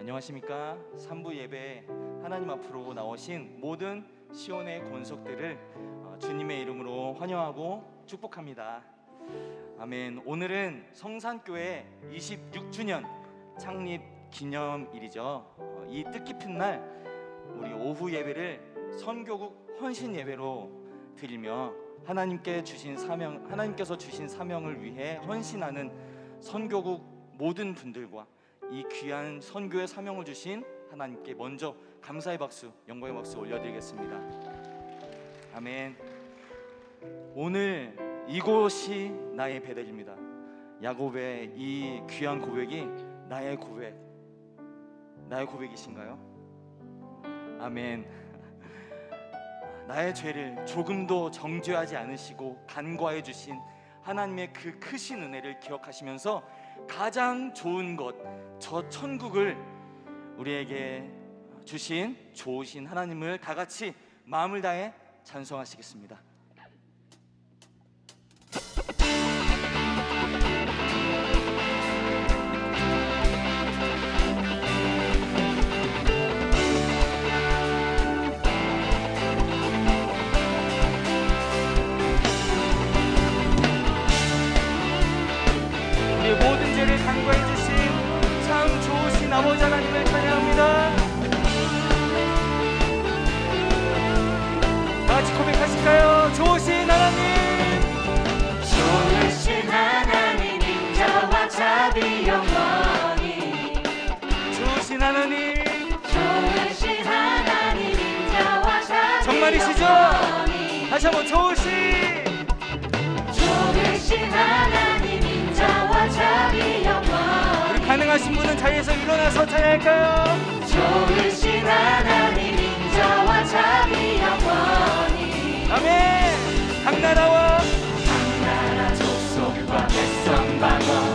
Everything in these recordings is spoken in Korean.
안녕하십니까? 3부 예배 하나님 앞으로 나오신 모든 시온의 권속들을 어, 주님의 이름으로 환영하고 축복합니다. 아멘. 오늘은 성산교회 26주년 창립 기념일이죠. 어, 이 뜻깊은 날 우리 오후 예배를 선교국 헌신 예배로 드리며 하나님께 주신 사명 하나님께서 주신 사명을 위해 헌신하는 선교국 모든 분들과 이 귀한 선교의 사명을 주신 하나님께 먼저 감사의 박수, 영광의 박수 올려드리겠습니다. 아멘. 오늘 이곳이 나의 베델입니다. 야곱의 이 귀한 고백이 나의 고백, 나의 고백이신가요? 아멘. 나의 죄를 조금도 정죄하지 않으시고 간과해 주신 하나님의 그 크신 은혜를 기억하시면서 가장 좋은 것, 저 천국을 우리에게 주신 좋으신 하나님을 다 같이 마음을 다해 찬송하시겠습니다. 영원히 다시 한번 좋으신, 좋으신 하나님 인자와 자비 우리 영원히 가능하신 분은 자리에서 일어나서 찬양할까요? 좋으신 하나님 인자와 자비 영원히 아멘. 각 나라와 나라 족속과 백성 방언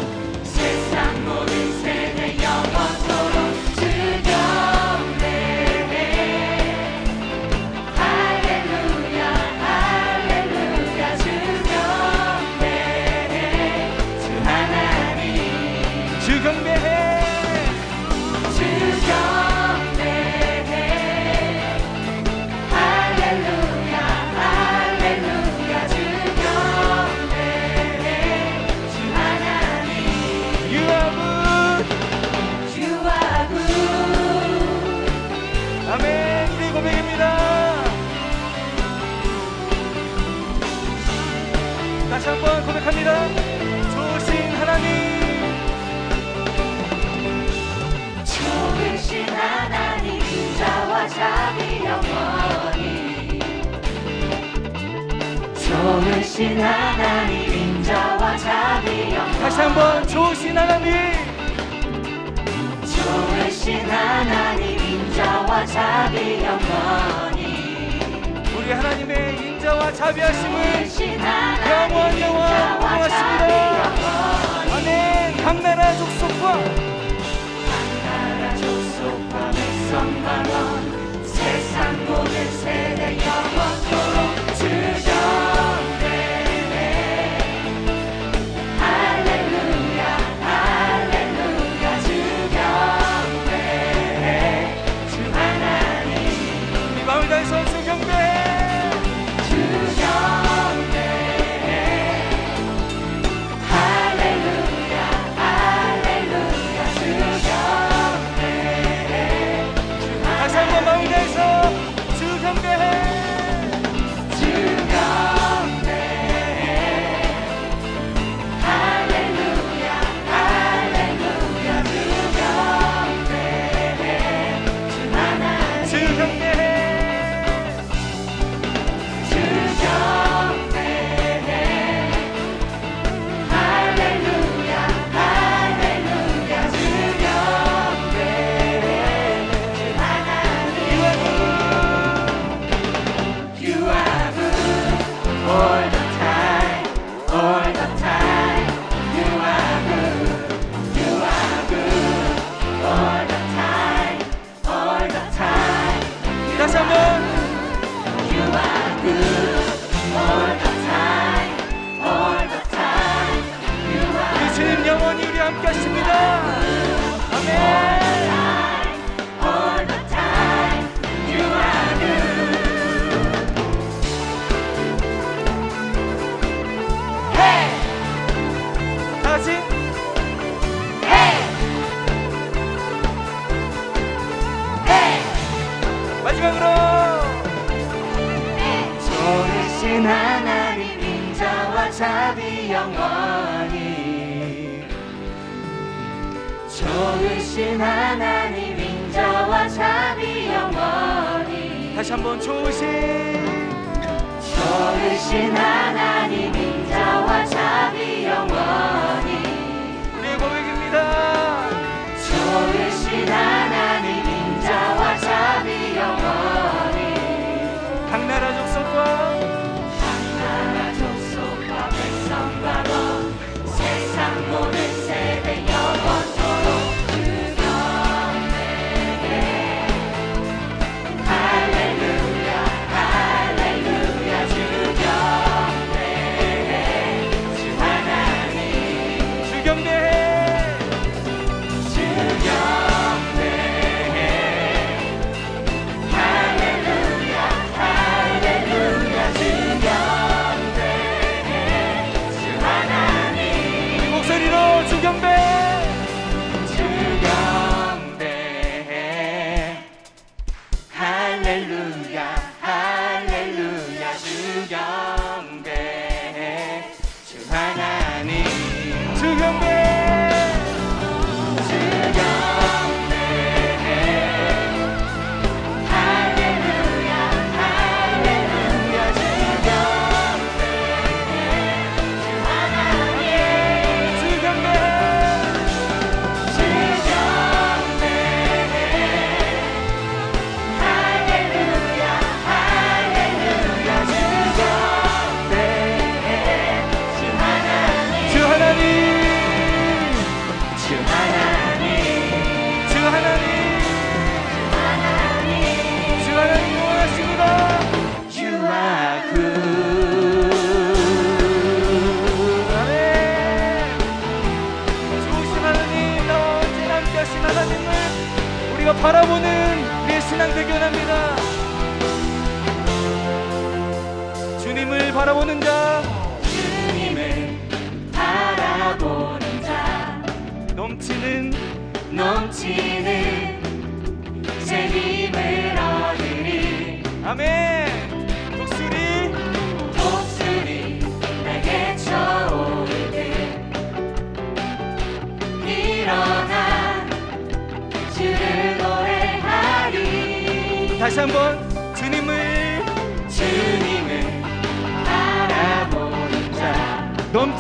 자비 영원히 좋으신 하나님 인자와 자비 영원히 다시 한번 좋으신 하나님, 좋으신 하나님 인자와 자비 영원히. 우리 하나님의 인자와 자비하심을 영원 영원 영원히. 아멘. 각 나라 족속과 나라 족속과 백성 방언 세상 모든 세대 영 좋으신 하나님 인자와 자비 영원히. 다시 한번 좋으신. 좋으신 하나님 인자와 자비 영원히. 우리의 고백입니다. 좋으신 하나님 只愿 바라보는 자. 주님을 바라보는 자. 넘치는 넘치는 새 힘을 얻으리. 아멘. 독수리. 독수리 날개 쳐오를 듯 일어나 주를 노래하리. 다시 한번.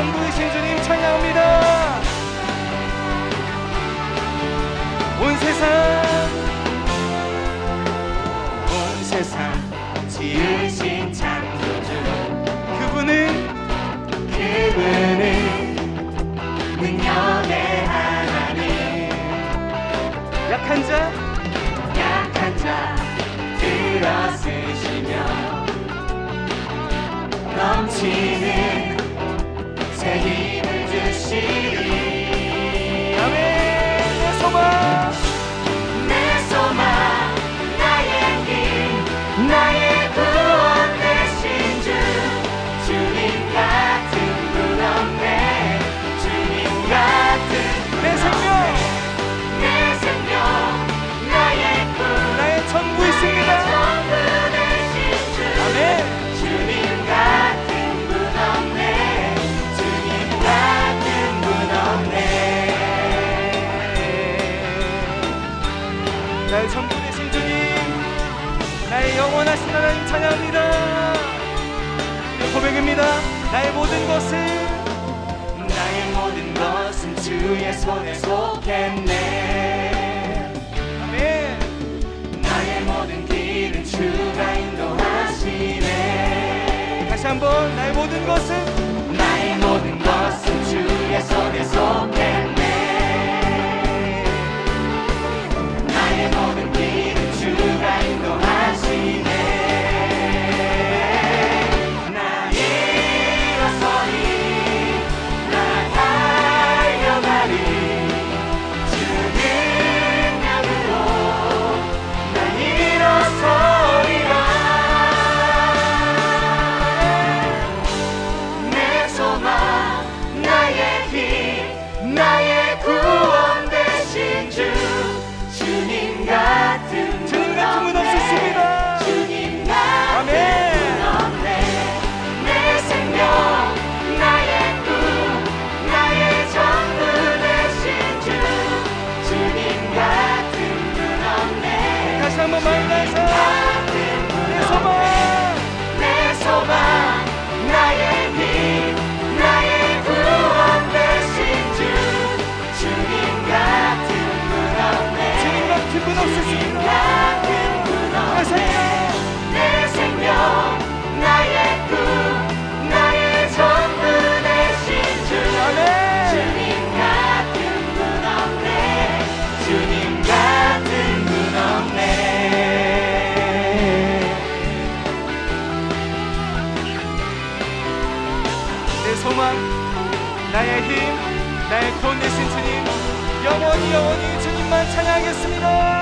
영부이신 주님 찬양합니다. 온 세상. 온 세상 지으신 창조주. 그분은 그분은 능력의 하나님. 약한 자 손에 속했네. 아멘. 나의 모든 길은 주가 인도하시네. 다시 한번 나의 모든 것은 나의 모든 것은 주의 손에 속했네. 주님 영원히 영원히 주님만 찬양하겠습니다.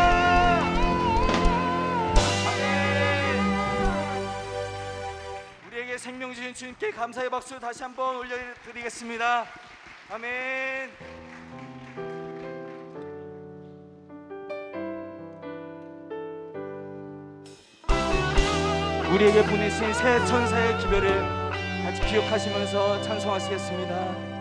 우리에게 생명 주신 주님께 감사의 박수 다시 한번 올려드리겠습니다. 아멘. 우리에게 보내신 새 천사의 기별을 같이 기억하시면서 찬송하시겠습니다.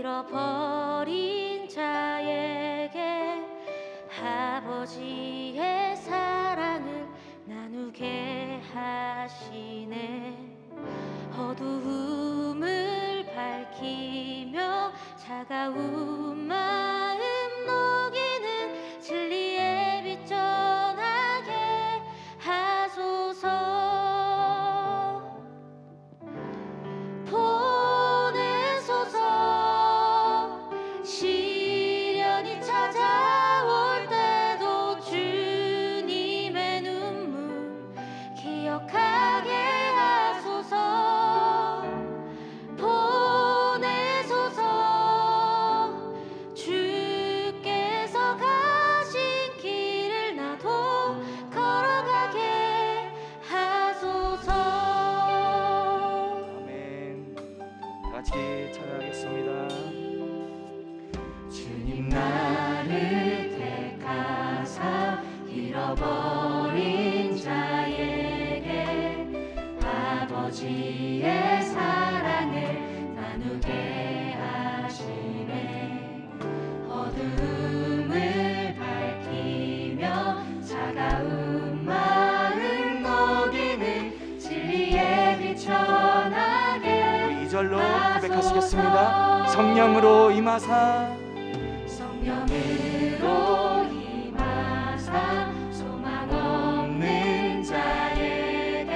잃어버린 자에게 성령으로 임하사. 성령으로 임하사. 소망 없는 자에게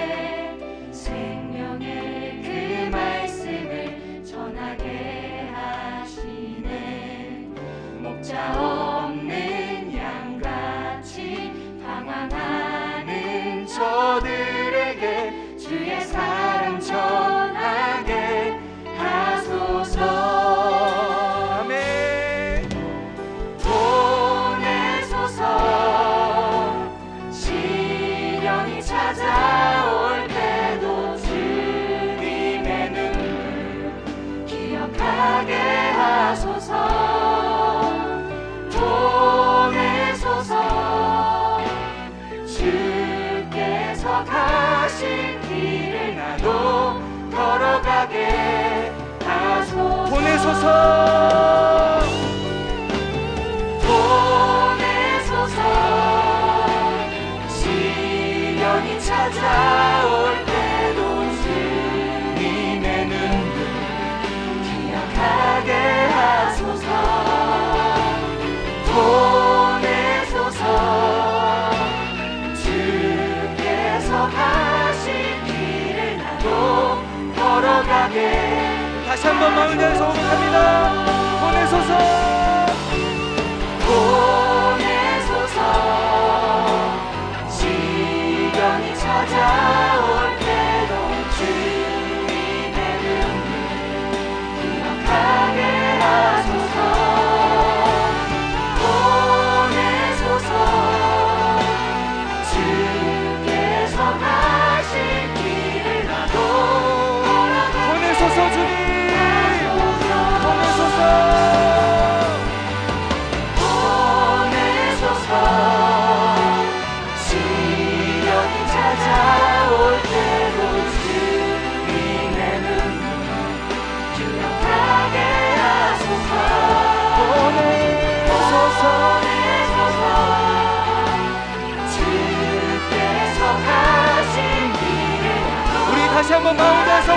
생명의 그 말씀을 전하게 하시네. 목자 없는 양같이 방황하는 저들에게 주의 사랑 soul. 마음을 다해서. 고백합니다 보내소서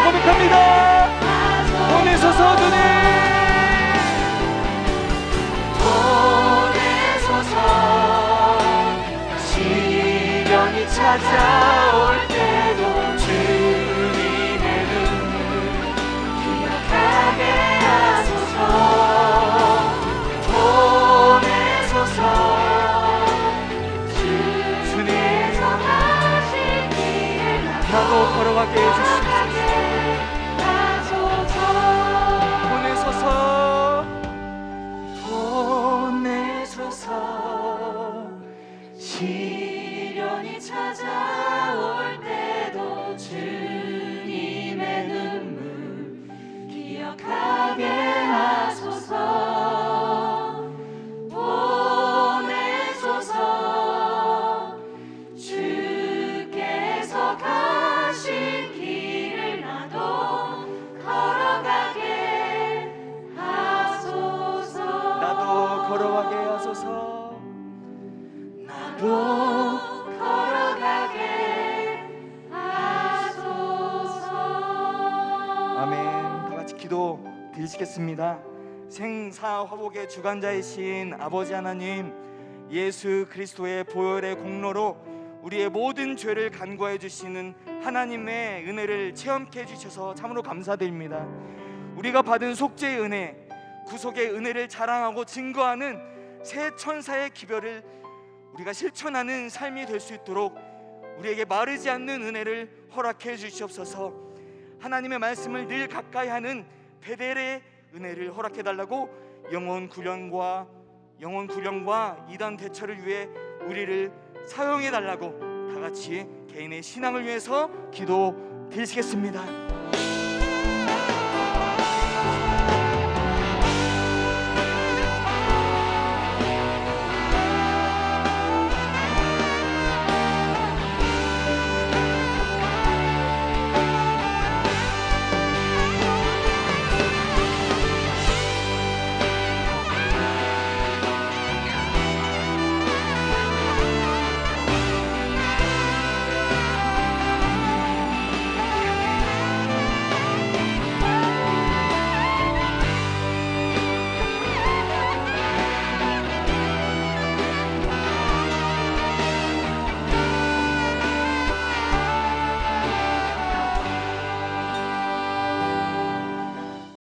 고백합니다. 보내소서 주님. 보내소서. 시련이 찾아올 때도 주님의 눈을 기억하게 하소서. 보내소서. 길을 나도 걸어가게 하소서 드리시겠습니다. 생사 화복의 주관자이신 아버지 하나님, 예수 그리스도의 보혈의 공로로 우리의 모든 죄를 간과해 주시는 하나님의 은혜를 체험케 해 주셔서 참으로 감사드립니다. 우리가 받은 속죄의 은혜, 구속의 은혜를 자랑하고 증거하는 새 천사의 기별을 우리가 실천하는 삶이 될 수 있도록 우리에게 마르지 않는 은혜를 허락해 주시옵소서. 하나님의 말씀을 늘 가까이 하는 베델의 은혜를 허락해 달라고 영혼 구령과 영혼 구령과 이단 대처를 위해 우리를 사용해 달라고 다 같이 개인의 신앙을 위해서 기도 드리시겠습니다.